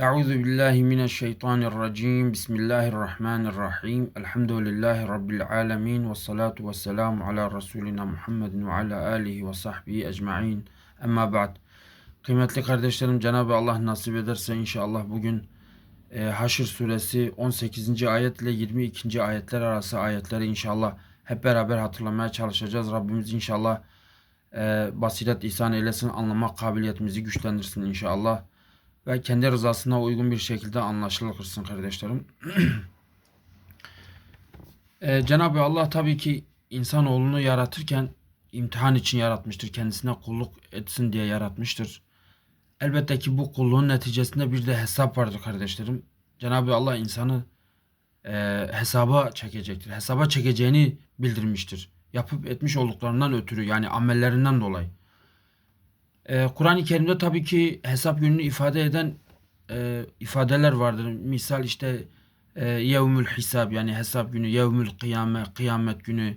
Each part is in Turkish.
Euzu billahi mineşşeytanirracim. Bismillahirrahmanirrahim. Elhamdülillahi rabbil alamin ve salatu vesselam ala resulina Muhammedin ve ala alihi ve sahbihi ecmaîn. Amma ba'd. Kıymetli kardeşlerim Cenab-ı Allah nasip ederse inşallah bugün e, Haşr suresi 18. ayet ile 22. ayetler arası ayetleri inşallah hep beraber hatırlamaya çalışacağız. Rabbimiz inşallah e, basiret ihsan eylesin, anlama kabiliyetimizi güçlendirsin inşallah ve kendi rızasına uygun bir şekilde anlaşılır kılsın kardeşlerim. ee, Cenab-ı Allah tabii ki insanoğlunu yaratırken imtihan için yaratmıştır. Kendisine kulluk etsin diye yaratmıştır. Elbette ki bu kulluğun neticesinde bir de hesap vardır kardeşlerim. Cenab-ı Allah insanı e, hesaba çekecektir. Hesaba çekeceğini bildirmiştir. Yapıp etmiş olduklarından ötürü yani amellerinden dolayı. Ee, Kur'an-ı Kerim'de tabii ki hesap gününü ifade eden e, ifadeler vardır. Misal işte e, yevmül hisab yani hesap günü, yevmül kıyame, kıyamet günü,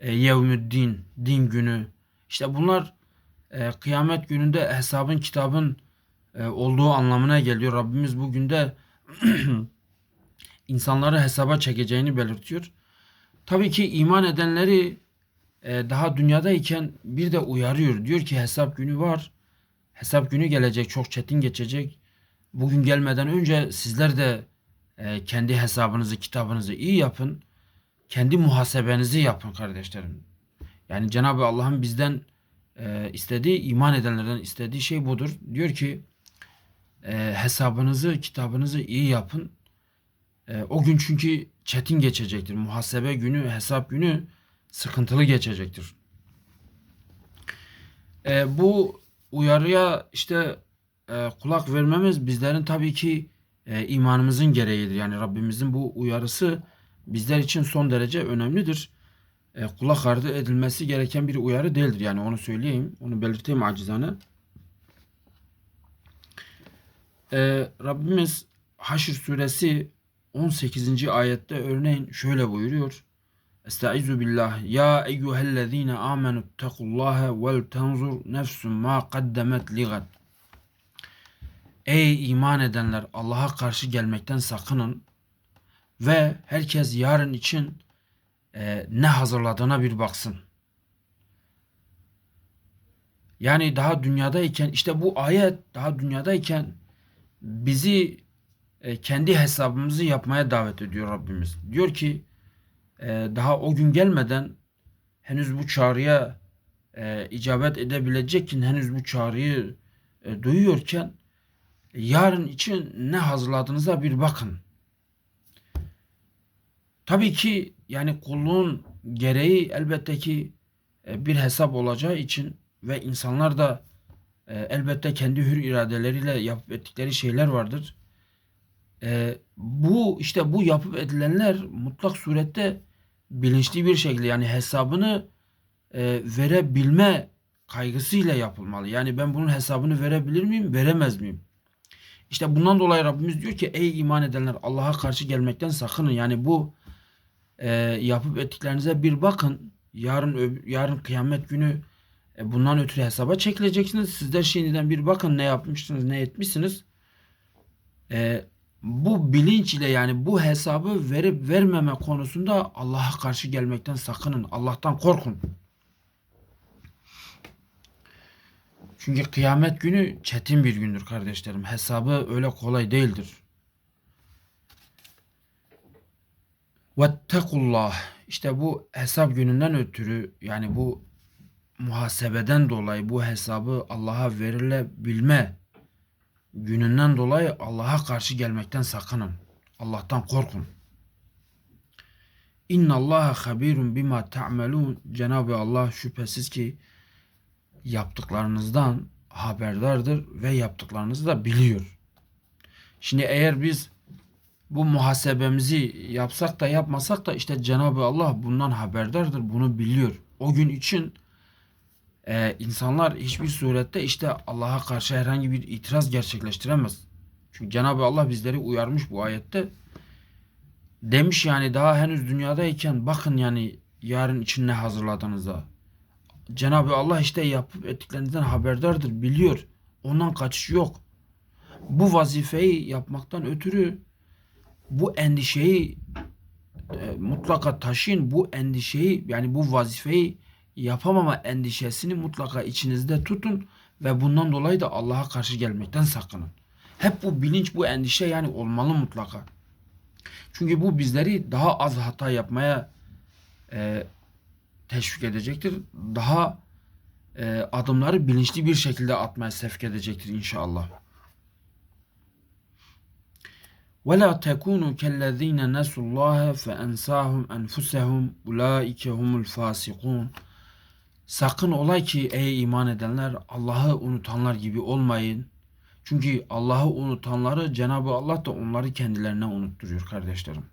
e, yevmül din, din günü. İşte bunlar e, kıyamet gününde hesabın, kitabın e, olduğu anlamına geliyor. Rabbimiz bugün de insanları hesaba çekeceğini belirtiyor. Tabii ki iman edenleri e, daha dünyadayken bir de uyarıyor. Diyor ki hesap günü var. Hesap günü gelecek, çok çetin geçecek. Bugün gelmeden önce sizler de e, kendi hesabınızı, kitabınızı iyi yapın. Kendi muhasebenizi yapın kardeşlerim. Yani Cenab-ı Allah'ın bizden e, istediği, iman edenlerden istediği şey budur. Diyor ki hesabınızı, kitabınızı iyi yapın. o gün çünkü çetin geçecektir. Muhasebe günü, hesap günü sıkıntılı geçecektir. E, bu uyarıya işte e, kulak vermemiz bizlerin tabii ki e, imanımızın gereğidir. Yani Rabbimizin bu uyarısı bizler için son derece önemlidir. E, kulak ardı edilmesi gereken bir uyarı değildir. Yani onu söyleyeyim, onu belirteyim acizane. E, Rabbimiz Haşr suresi 18. ayette örneğin şöyle buyuruyor. Estaizu billah. Ya eyyühellezine amenu tequllaha vel tenzur nefsun ma kaddemet ligad. Ey iman edenler Allah'a karşı gelmekten sakının ve herkes yarın için e, ne hazırladığına bir baksın. Yani daha dünyadayken işte bu ayet daha dünyadayken bizi e, kendi hesabımızı yapmaya davet ediyor Rabbimiz. Diyor ki daha o gün gelmeden henüz bu çağrıya e, icabet edebilecekken henüz bu çağrıyı e, duyuyorken yarın için ne hazırladığınıza bir bakın. Tabii ki yani kulluğun gereği elbette ki e, bir hesap olacağı için ve insanlar da elbette kendi hür iradeleriyle yapıp ettikleri şeyler vardır. E, bu işte bu yapıp edilenler mutlak surette bilinçli bir şekilde yani hesabını e, verebilme kaygısıyla yapılmalı. Yani ben bunun hesabını verebilir miyim, veremez miyim? İşte bundan dolayı Rabbimiz diyor ki ey iman edenler Allah'a karşı gelmekten sakının. Yani bu e, yapıp ettiklerinize bir bakın. Yarın yarın kıyamet günü e, bundan ötürü hesaba çekileceksiniz. Sizler şimdiden bir bakın ne yapmışsınız, ne etmişsiniz. E, bu bilinç ile yani bu hesabı verip vermeme konusunda Allah'a karşı gelmekten sakının. Allah'tan korkun. Çünkü kıyamet günü çetin bir gündür kardeşlerim. Hesabı öyle kolay değildir. Vettekullah. İşte bu hesap gününden ötürü yani bu muhasebeden dolayı bu hesabı Allah'a verilebilme gününden dolayı Allah'a karşı gelmekten sakının. Allah'tan korkun. İnna Allaha habirun bima ta'melun. Cenab-ı Allah şüphesiz ki yaptıklarınızdan haberdardır ve yaptıklarınızı da biliyor. Şimdi eğer biz bu muhasebemizi yapsak da yapmasak da işte Cenab-ı Allah bundan haberdardır, bunu biliyor. O gün için e, insanlar hiçbir surette işte Allah'a karşı herhangi bir itiraz gerçekleştiremez. Çünkü Cenab-ı Allah bizleri uyarmış bu ayette. Demiş yani daha henüz dünyadayken bakın yani yarın için ne hazırladığınıza. Cenab-ı Allah işte yapıp ettiklerinizden haberdardır, biliyor. Ondan kaçış yok. Bu vazifeyi yapmaktan ötürü bu endişeyi e, mutlaka taşıyın. Bu endişeyi yani bu vazifeyi yapamama endişesini mutlaka içinizde tutun ve bundan dolayı da Allah'a karşı gelmekten sakının. Hep bu bilinç, bu endişe yani olmalı mutlaka. Çünkü bu bizleri daha az hata yapmaya e, teşvik edecektir. Daha e, adımları bilinçli bir şekilde atmaya sevk edecektir inşallah. وَلَا تَكُونُوا كَالَّذ۪ينَ نَسُوا اللّٰهَ فَاَنْسَاهُمْ اَنْفُسَهُمْ اُولَٰئِكَ هُمُ الْفَاسِقُونَ Sakın ola ki ey iman edenler Allah'ı unutanlar gibi olmayın. Çünkü Allah'ı unutanları Cenab-ı Allah da onları kendilerine unutturuyor kardeşlerim.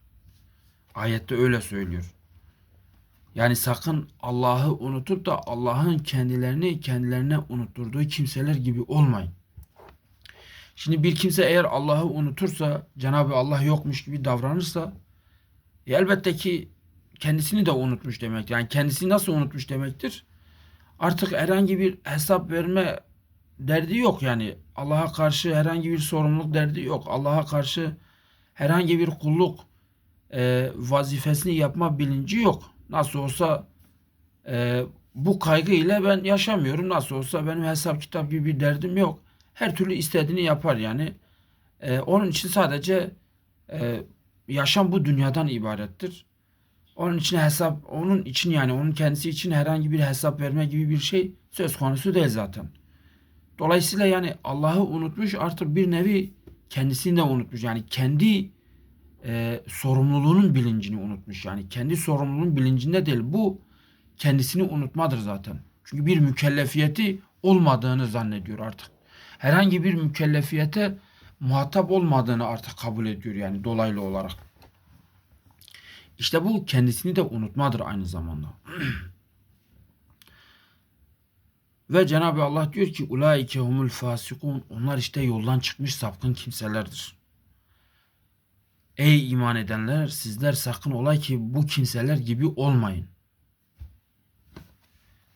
Ayette öyle söylüyor. Yani sakın Allah'ı unutup da Allah'ın kendilerini kendilerine unutturduğu kimseler gibi olmayın. Şimdi bir kimse eğer Allah'ı unutursa, Cenab-ı Allah yokmuş gibi davranırsa e elbette ki kendisini de unutmuş demek. Yani kendisini nasıl unutmuş demektir? Artık herhangi bir hesap verme derdi yok yani. Allah'a karşı herhangi bir sorumluluk derdi yok. Allah'a karşı herhangi bir kulluk e, vazifesini yapma bilinci yok. Nasıl olsa e, bu kaygı ile ben yaşamıyorum. Nasıl olsa benim hesap kitap gibi bir derdim yok. Her türlü istediğini yapar yani. E, onun için sadece e, yaşam bu dünyadan ibarettir. Onun için hesap, onun için yani onun kendisi için herhangi bir hesap verme gibi bir şey söz konusu değil zaten. Dolayısıyla yani Allah'ı unutmuş artık bir nevi kendisini de unutmuş. Yani kendi e, sorumluluğunun bilincini unutmuş. Yani kendi sorumluluğun bilincinde değil. Bu kendisini unutmadır zaten. Çünkü bir mükellefiyeti olmadığını zannediyor artık. Herhangi bir mükellefiyete muhatap olmadığını artık kabul ediyor yani dolaylı olarak. İşte bu kendisini de unutmadır aynı zamanda. Ve Cenab-ı Allah diyor ki ulaike humul fasikun onlar işte yoldan çıkmış sapkın kimselerdir. Ey iman edenler sizler sakın olay ki bu kimseler gibi olmayın.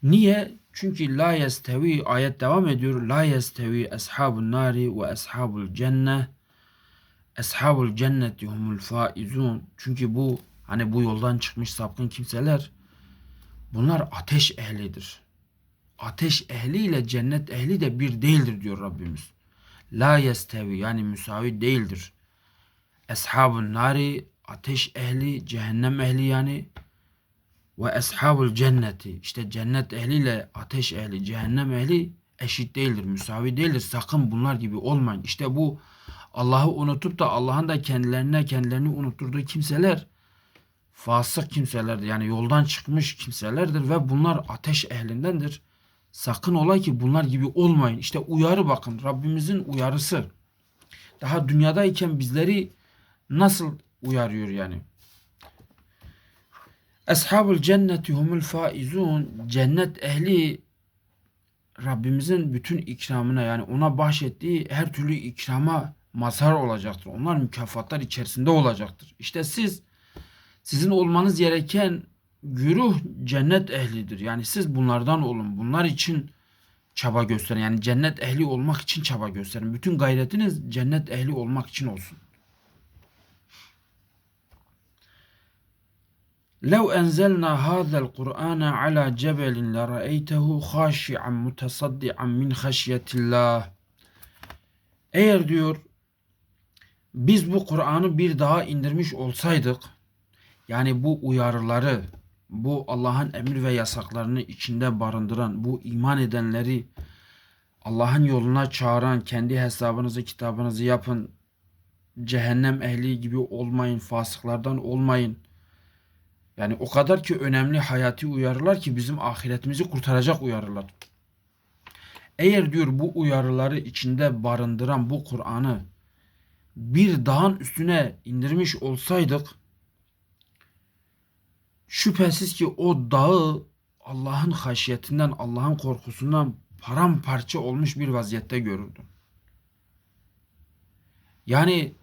Niye? Çünkü la yestevi ayet devam ediyor. La yestevi ashabun nari ve ashabul cenne. Ashabul cenneti humul faizun. Çünkü bu hani bu yoldan çıkmış sapkın kimseler bunlar ateş ehlidir. Ateş ehli ile cennet ehli de bir değildir diyor Rabbimiz. La yestevi yani müsavi değildir. Eshabun nari ateş ehli, cehennem ehli yani ve eshabul cenneti işte cennet ehliyle ateş ehli, cehennem ehli eşit değildir, müsavi değildir. Sakın bunlar gibi olmayın. İşte bu Allah'ı unutup da Allah'ın da kendilerine kendilerini unutturduğu kimseler fasık kimselerdir. Yani yoldan çıkmış kimselerdir ve bunlar ateş ehlindendir. Sakın ola ki bunlar gibi olmayın. İşte uyarı bakın Rabbimizin uyarısı. Daha dünyadayken bizleri nasıl uyarıyor yani? Eshabul cenneti humul faizun. Cennet ehli Rabbimizin bütün ikramına yani ona bahşettiği her türlü ikrama mazhar olacaktır. Onlar mükafatlar içerisinde olacaktır. İşte siz sizin olmanız gereken güruh cennet ehlidir. Yani siz bunlardan olun. Bunlar için çaba gösterin. Yani cennet ehli olmak için çaba gösterin. Bütün gayretiniz cennet ehli olmak için olsun. لو أنزلنا هذا القرآن على جبل لرأيته خاشعا متصدعا من خشية الله Eğer diyor biz bu Kur'an'ı bir daha indirmiş olsaydık yani bu uyarıları bu Allah'ın emir ve yasaklarını içinde barındıran bu iman edenleri Allah'ın yoluna çağıran kendi hesabınızı kitabınızı yapın cehennem ehli gibi olmayın fasıklardan olmayın yani o kadar ki önemli hayati uyarılar ki bizim ahiretimizi kurtaracak uyarılar. Eğer diyor bu uyarıları içinde barındıran bu Kur'an'ı bir dağın üstüne indirmiş olsaydık şüphesiz ki o dağı Allah'ın haşiyetinden, Allah'ın korkusundan paramparça olmuş bir vaziyette görürdüm. Yani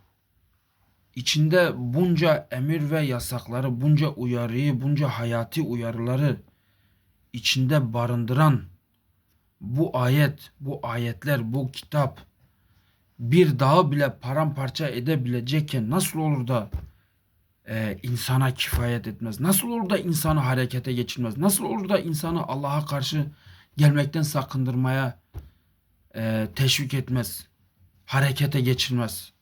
içinde bunca emir ve yasakları, bunca uyarıyı, bunca hayati uyarıları içinde barındıran bu ayet, bu ayetler, bu kitap bir dağı bile paramparça edebilecekken nasıl olur da e, insana kifayet etmez? Nasıl olur da insanı harekete geçirmez? Nasıl olur da insanı Allah'a karşı gelmekten sakındırmaya e, teşvik etmez? Harekete geçirmez?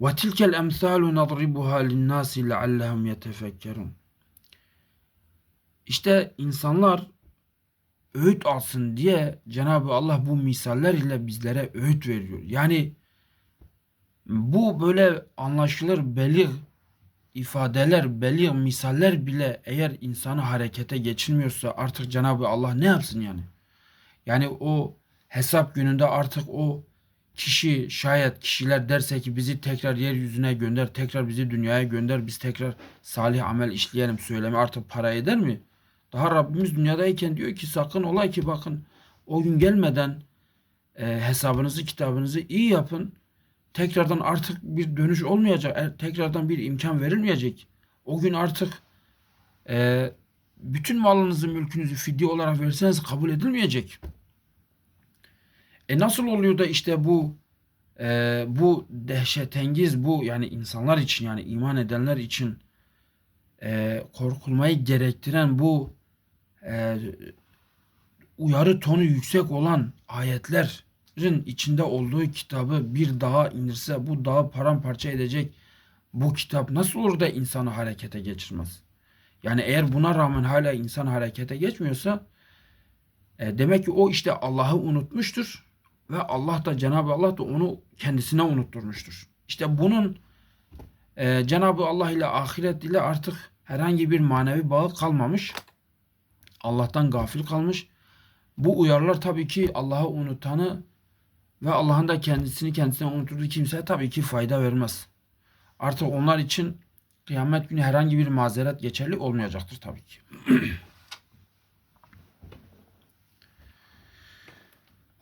وَتِلْكَ الْاَمْثَالُ نَضْرِبُهَا لِلنَّاسِ لَعَلَّهُمْ يَتَفَكَّرُونَ İşte insanlar öğüt alsın diye Cenab-ı Allah bu misaller ile bizlere öğüt veriyor. Yani bu böyle anlaşılır belli ifadeler, belli misaller bile eğer insanı harekete geçirmiyorsa artık Cenab-ı Allah ne yapsın yani? Yani o hesap gününde artık o kişi şayet kişiler derse ki bizi tekrar yeryüzüne gönder, tekrar bizi dünyaya gönder, biz tekrar salih amel işleyelim söylemi artık para eder mi? Daha Rabbimiz dünyadayken diyor ki sakın ola ki bakın o gün gelmeden e, hesabınızı kitabınızı iyi yapın. Tekrardan artık bir dönüş olmayacak. e, Tekrardan bir imkan verilmeyecek. O gün artık e, bütün malınızı mülkünüzü fidye olarak verseniz kabul edilmeyecek. E nasıl oluyor da işte bu e, bu dehşetengiz bu yani insanlar için yani iman edenler için e, korkulmayı gerektiren bu e, uyarı tonu yüksek olan ayetlerin içinde olduğu kitabı bir dağa indirse bu dağı paramparça edecek bu kitap nasıl olur da insanı harekete geçirmez? Yani eğer buna rağmen hala insan harekete geçmiyorsa e, demek ki o işte Allah'ı unutmuştur ve Allah da Cenab-ı Allah da onu kendisine unutturmuştur. İşte bunun e, Cenab-ı Allah ile ahiret ile artık herhangi bir manevi bağı kalmamış. Allah'tan gafil kalmış. Bu uyarılar tabii ki Allah'ı unutanı ve Allah'ın da kendisini kendisine unutturduğu kimseye tabii ki fayda vermez. Artık onlar için kıyamet günü herhangi bir mazeret geçerli olmayacaktır tabii ki.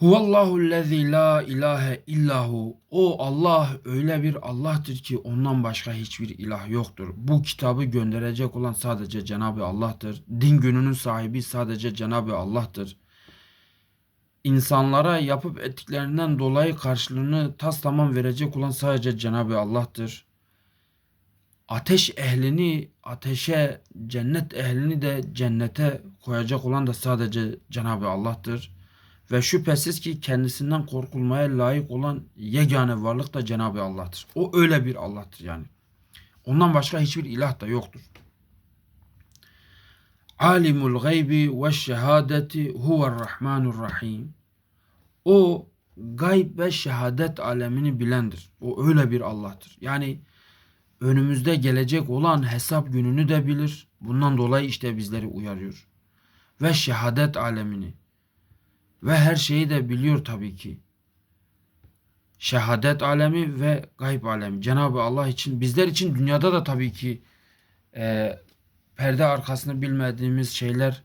Huvallahu lezî la ilahe illahu. O Allah öyle bir Allah'tır ki ondan başka hiçbir ilah yoktur. Bu kitabı gönderecek olan sadece Cenab-ı Allah'tır. Din gününün sahibi sadece Cenab-ı Allah'tır. İnsanlara yapıp ettiklerinden dolayı karşılığını tas tamam verecek olan sadece Cenab-ı Allah'tır. Ateş ehlini ateşe, cennet ehlini de cennete koyacak olan da sadece Cenab-ı Allah'tır. Ve şüphesiz ki kendisinden korkulmaya layık olan yegane varlık da Cenab-ı Allah'tır. O öyle bir Allah'tır yani. Ondan başka hiçbir ilah da yoktur. Alimul gaybi ve şehadeti huver rahmanur rahim. O gayb ve şehadet alemini bilendir. O öyle bir Allah'tır. Yani önümüzde gelecek olan hesap gününü de bilir. Bundan dolayı işte bizleri uyarıyor. Ve şehadet alemini ve her şeyi de biliyor tabii ki. Şehadet alemi ve gayb alemi. Cenab-ı Allah için bizler için dünyada da tabii ki e, perde arkasını bilmediğimiz şeyler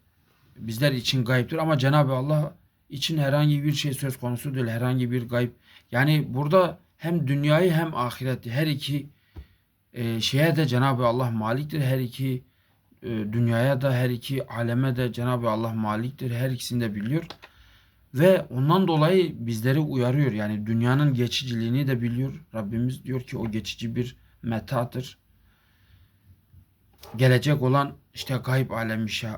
bizler için gayiptir ama Cenab-ı Allah için herhangi bir şey söz konusu değil. Herhangi bir gayb. Yani burada hem dünyayı hem ahireti her iki e, şeye de Cenab-ı Allah maliktir. Her iki e, dünyaya da her iki aleme de Cenab-ı Allah maliktir. Her ikisini de biliyor. Ve ondan dolayı bizleri uyarıyor. Yani dünyanın geçiciliğini de biliyor. Rabbimiz diyor ki o geçici bir metadır. Gelecek olan işte gayb alemi şey,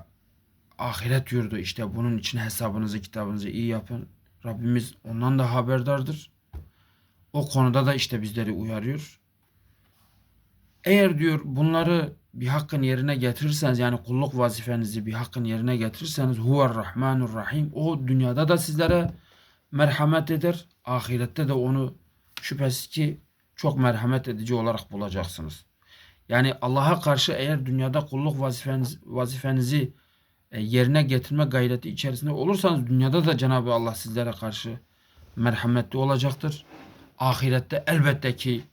ahiret yurdu. İşte bunun için hesabınızı kitabınızı iyi yapın. Rabbimiz ondan da haberdardır. O konuda da işte bizleri uyarıyor. Eğer diyor bunları bir hakkın yerine getirirseniz yani kulluk vazifenizi bir hakkın yerine getirirseniz huver rahmanur rahim o dünyada da sizlere merhamet eder. Ahirette de onu şüphesiz ki çok merhamet edici olarak bulacaksınız. Yani Allah'a karşı eğer dünyada kulluk vazifeniz, vazifenizi e, yerine getirme gayreti içerisinde olursanız dünyada da Cenab-ı Allah sizlere karşı merhametli olacaktır. Ahirette elbette ki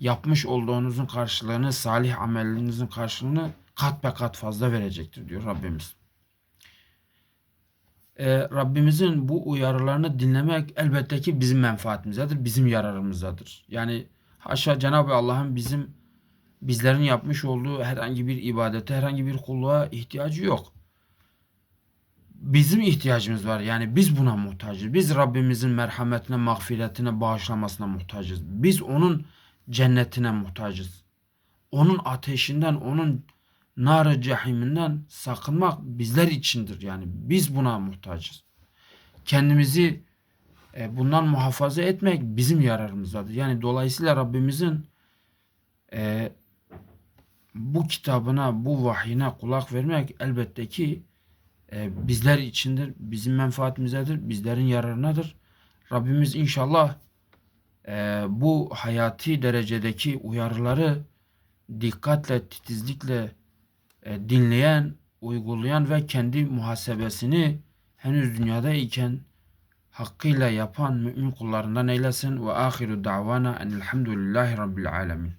yapmış olduğunuzun karşılığını, salih amellerinizin karşılığını kat be kat fazla verecektir diyor Rabbimiz. Ee, Rabbimizin bu uyarılarını dinlemek elbette ki bizim menfaatimizedir, bizim yararımızadır. Yani haşa Cenab-ı Allah'ın bizim bizlerin yapmış olduğu herhangi bir ibadete, herhangi bir kulluğa ihtiyacı yok. bizim ihtiyacımız var. Yani biz buna muhtacız. Biz Rabbimizin merhametine, mağfiretine, bağışlamasına muhtacız. Biz onun cennetine muhtacız. Onun ateşinden, onun nar cehiminden sakınmak bizler içindir. Yani biz buna muhtacız. Kendimizi e, bundan muhafaza etmek bizim yararımızdadır. Yani dolayısıyla Rabbimizin e, bu kitabına, bu vahyine kulak vermek elbette ki e, bizler içindir, bizim menfaatimizedir, bizlerin yararınadır. Rabbimiz inşallah e, bu hayati derecedeki uyarıları dikkatle, titizlikle e, dinleyen, uygulayan ve kendi muhasebesini henüz dünyada iken hakkıyla yapan mümin kullarından eylesin ve ahiru davana enelhamdülillahi rabbil alemin.